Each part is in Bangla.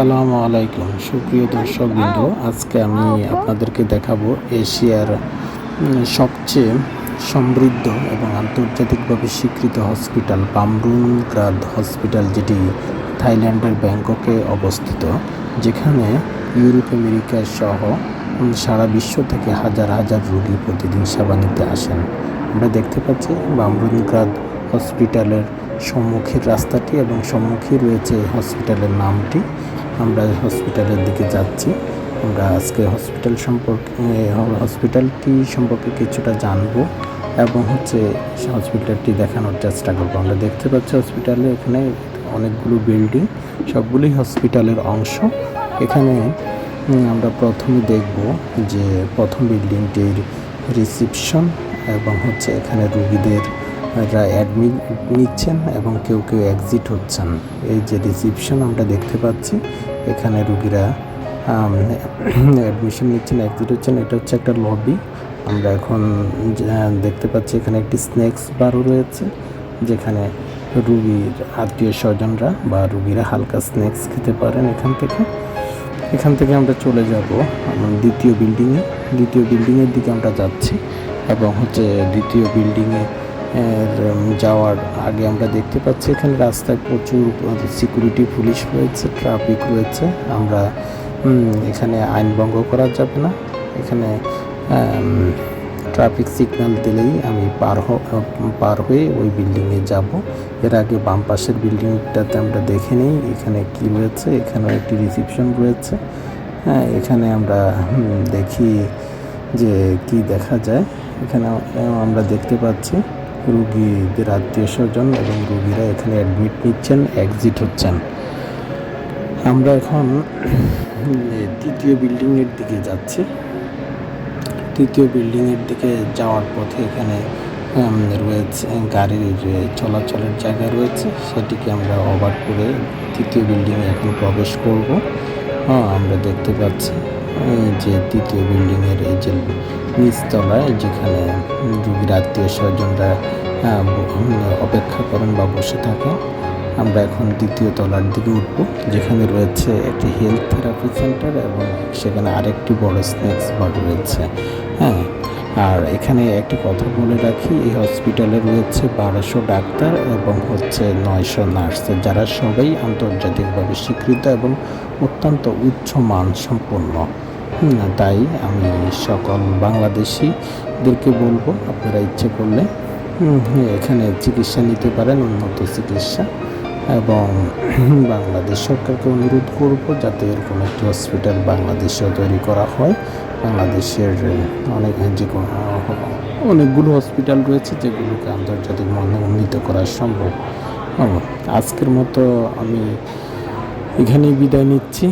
আসসালামু আলাইকুম। সুপ্রিয় দর্শক বিন্দু আজকে আমি আপনাদেরকে দেখাবো এশিয়ার সবচেয়ে সমৃদ্ধ এবং আন্তর্জাতিকভাবে স্বীকৃত হসপিটাল পামরুনগ্রাদ হসপিটাল, যেটি থাইল্যান্ডের ব্যাংককে অবস্থিত, যেখানে ইউরোপ, আমেরিকা সহ সারা বিশ্ব থেকে হাজার হাজার রোগী প্রতিদিন সেবা নিতে আসেন। আমরা দেখতে পাচ্ছি বামরুনগ্রাদ হসপিটালের সম্মুখের রাস্তাটি এবং সম্মুখে রয়েছে হসপিটালের নামটি। আমরা হসপিটালের দিকে যাচ্ছি। আমরা আজকে হসপিটাল সম্পর্কে হসপিটালটি সম্পর্কে কিছুটা জানব এবং হচ্ছে হসপিটালটি দেখানোর চেষ্টা করব। আমরা দেখতে পাচ্ছি হসপিটালে এখানে অনেকগুলো বিল্ডিং সবগুলোই হসপিটালের অংশ। এখানে আমরা প্রথমে দেখব যে প্রথম বিল্ডিংটির রিসিপশন এবং হচ্ছে এখানে রুগীদের অ্যাডমিট নিচ্ছেন এবং কেউ কেউ এক্সিট হচ্ছেন। এই যে রিসিপশন আমরা দেখতে পাচ্ছি এখানে রুগীরা অ্যাডমিশন নিচ্ছেন এক্সিট হচ্ছেন, এটা হচ্ছে একটা লবি আমরা এখন দেখতে পাচ্ছি এখানে একটি স্ন্যাক্স বারও রয়েছে, যেখানে রুগীর আত্মীয় স্বজনরা বা রুগীরা হালকা স্ন্যাক্স খেতে পারেন এখান থেকে। এখান থেকে আমরা চলে যাব দ্বিতীয় বিল্ডিংয়ে দ্বিতীয় বিল্ডিংয়ের দিকে আমরা যাচ্ছি এবং হচ্ছে দ্বিতীয় বিল্ডিংয়ে যাওয়ার আগে আমরা দেখতে পাচ্ছি এখানে রাস্তায় প্রচুর সিকিউরিটি পুলিশ রয়েছে ট্রাফিক রয়েছে। আমরা এখানে আইন ভঙ্গ করা যাবে না। এখানে ট্রাফিক সিগন্যাল দিলেই আমি পার পার হয়ে ওই বিল্ডিংয়ে যাব। এর আগে বাম পাশের বিল্ডিংটাতে আমরা দেখে নিই এখানে কি রয়েছে এখানে একটি রিসিপশন রয়েছে। হ্যাঁ এখানে আমরা দেখি যে কি দেখা যায়। এখানে আমরা দেখতে পাচ্ছি। রুগীদের আত্মীয় স্বজন এবং রুগীরা এখানে অ্যাডমিট নিচ্ছেন এক্সিট হচ্ছেন। আমরা এখন তৃতীয় বিল্ডিংয়ের দিকে যাচ্ছি। তৃতীয় বিল্ডিংয়ের দিকে যাওয়ার পথে এখানে রয়েছে গাড়ির চলাচলের জায়গা রয়েছে, সেটিকে আমরা ওভার করে তৃতীয় বিল্ডিংয়ে এখন প্রবেশ করব। আমরা দেখতে পাচ্ছি। যে তৃতীয় বিল্ডিংয়ের এই যে নিচতলায় যেখানে রুগীর আত্মীয় স্বজনরা অপেক্ষা করেন বা বসে থাকেন, আমরা এখন দ্বিতীয় তলার দিকে উঠব, যেখানে রয়েছে একটি হেলথ থেরাপি সেন্টার এবং সেখানে আরেকটি বড় স্ন্যাক্স বার রয়েছে। হ্যাঁ আর এখানে একটি কথা বলে রাখি, এই হসপিটালে রয়েছে বারোশো ডাক্তার এবং হচ্ছে নয়শো নার্স যারা সবাই আন্তর্জাতিকভাবে স্বীকৃত এবং অত্যন্ত উচ্চ মান সম্পন্ন তাই আমি সকল বাংলাদেশিদেরকে বলব, আপনারা ইচ্ছে করলে এখানে চিকিৎসা নিতে পারেন, উন্নত চিকিৎসা। এবং বাংলাদেশ সরকারকে অনুরোধ করব যাতে এরকম একটি হসপিটাল বাংলাদেশেও তৈরি করা হয়। বাংলাদেশের অনেক, যে অনেকগুলো হসপিটাল রয়েছে যেগুলোকে আন্তর্জাতিক মানে উন্নীত করা সম্ভব। আজকের মতো আমি এখানেই বিদায় নিচ্ছি।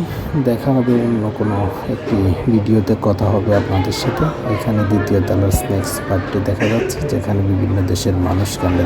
দেখা হবে অন্য কোনো একটি ভিডিওতে, কথা হবে আপনাদের সাথে। এখানে দ্বিতীয় তলার স্ন্যাক্স পার্কটি দেখা যাচ্ছে, যেখানে বিভিন্ন দেশের মানুষকে আমরা